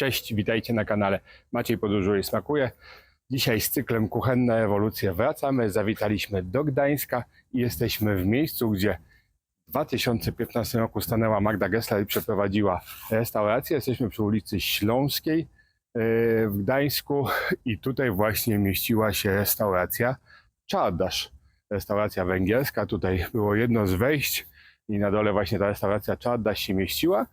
Cześć, witajcie na kanale Maciej Podróżuje i Smakuje. Dzisiaj z cyklem Kuchenne Ewolucje wracamy. Zawitaliśmy do Gdańska i jesteśmy w miejscu, gdzie w 2015 roku stanęła Magda Gessler i przeprowadziła restaurację. Jesteśmy przy ulicy Śląskiej yy, w Gdańsku i tutaj właśnie mieściła się restauracja Czardasz. Restauracja węgierska. Tutaj było jedno z wejść i na dole właśnie ta restauracja Czardasz się mieściła.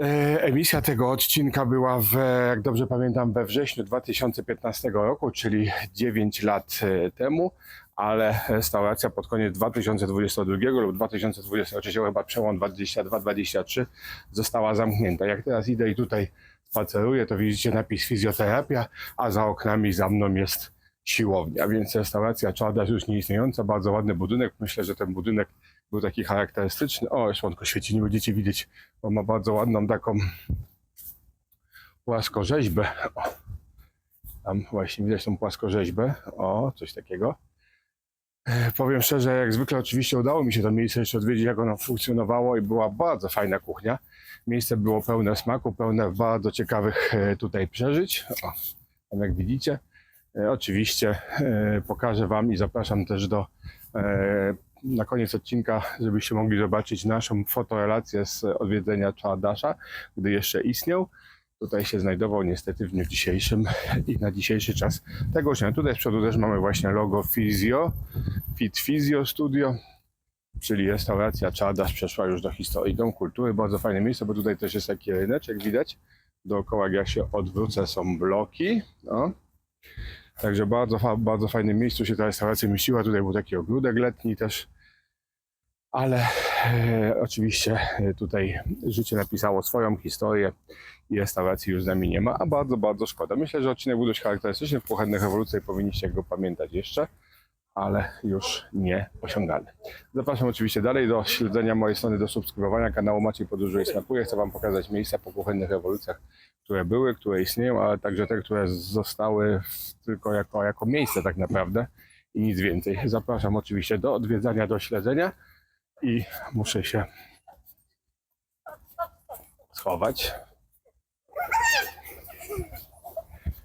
E, Emisja tego odcinka była, w, jak dobrze pamiętam, we wrześniu 2015 roku, czyli 9 lat e, temu, ale restauracja pod koniec 2022 lub 2023, chyba przełom 22-23, została zamknięta. Jak teraz idę i tutaj spaceruję, to widzicie napis fizjoterapia, a za oknami za mną jest siłownia, więc restauracja Czardasz już nieistniejąca, bardzo ładny budynek. Myślę, że ten budynek był taki charakterystyczny. O, słonko świeci, nie będziecie widzieć, bo ma bardzo ładną taką płaskorzeźbę. O, tam właśnie widać tą płaskorzeźbę. O, coś takiego. E, Powiem szczerze, jak zwykle oczywiście udało mi się to miejsce jeszcze odwiedzić, jak ono funkcjonowało i była bardzo fajna kuchnia. Miejsce było pełne smaku, pełne bardzo ciekawych e, tutaj przeżyć. O, tam jak widzicie. E, Oczywiście pokażę Wam i zapraszam też do na koniec odcinka, żebyście mogli zobaczyć naszą fotorelację z odwiedzenia Czardasza, gdy jeszcze istniał. Tutaj się znajdował niestety w dniu dzisiejszym i na dzisiejszy czas tego nie. Tutaj z przodu też mamy właśnie logo Fizio, Fit Physio Studio, czyli restauracja Czardasz przeszła już do historii Dom Kultury. Bardzo fajne miejsce, bo tutaj też jest taki ryneczek, widać. Dookoła jak ja się odwrócę są bloki. No. Także bardzo, bardzo fajnym miejscu się ta restauracja mieściła. Tutaj był taki ogródek letni też. Ale e, oczywiście e, tutaj życie napisało swoją historię i restauracji już z nami nie ma, a bardzo, bardzo szkoda. Myślę, że odcinek był dość charakterystyczny. W Kuchennych Rewolucjach powinniście go pamiętać jeszcze, ale już nie osiągalny. Zapraszam oczywiście dalej do śledzenia mojej strony, do subskrybowania kanału Maciej Podróżuje i Smakuje. Chcę Wam pokazać miejsca po kuchennych rewolucjach, które były, które istnieją, ale także te, które zostały tylko jako, jako miejsce tak naprawdę i nic więcej. Zapraszam oczywiście do odwiedzania, do śledzenia i muszę się schować.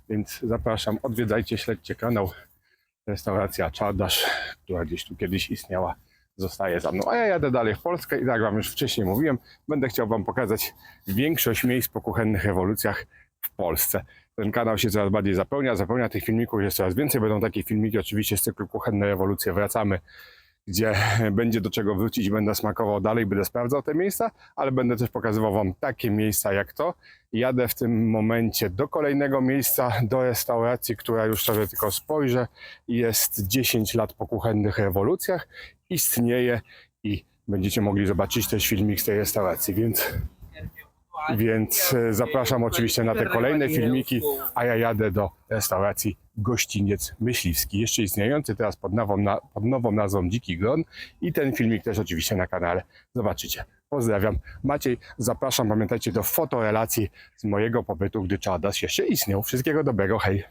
Więc zapraszam, odwiedzajcie, śledźcie kanał Restauracja Czardasz, która gdzieś tu kiedyś istniała, zostaje za mną. A ja jadę dalej w Polskę i tak Wam już wcześniej mówiłem, będę chciał Wam pokazać większość miejsc po kuchennych rewolucjach w Polsce. Ten kanał się coraz bardziej zapełnia, zapełnia tych filmików jest coraz więcej. Będą takie filmiki oczywiście z cyklu Kuchenne Rewolucje. Wracamy gdzie będzie do czego wrócić, będę smakował dalej, będę sprawdzał te miejsca, ale będę też pokazywał Wam takie miejsca jak to. Jadę w tym momencie do kolejnego miejsca, do restauracji, która już sobie tylko spojrzę, jest 10 lat po kuchennych rewolucjach, istnieje i będziecie mogli zobaczyć też filmik z tej restauracji, więc, więc e, zapraszam oczywiście na te kolejne filmiki, a ja jadę do restauracji Gościniec Myśliwski, jeszcze istniejący teraz pod nową, pod nową nazwą Dziki Gron i ten filmik też oczywiście na kanale zobaczycie. Pozdrawiam. Maciej, zapraszam, pamiętajcie do fotorelacji z mojego pobytu, gdy Czardas jeszcze istniał. Wszystkiego dobrego, hej!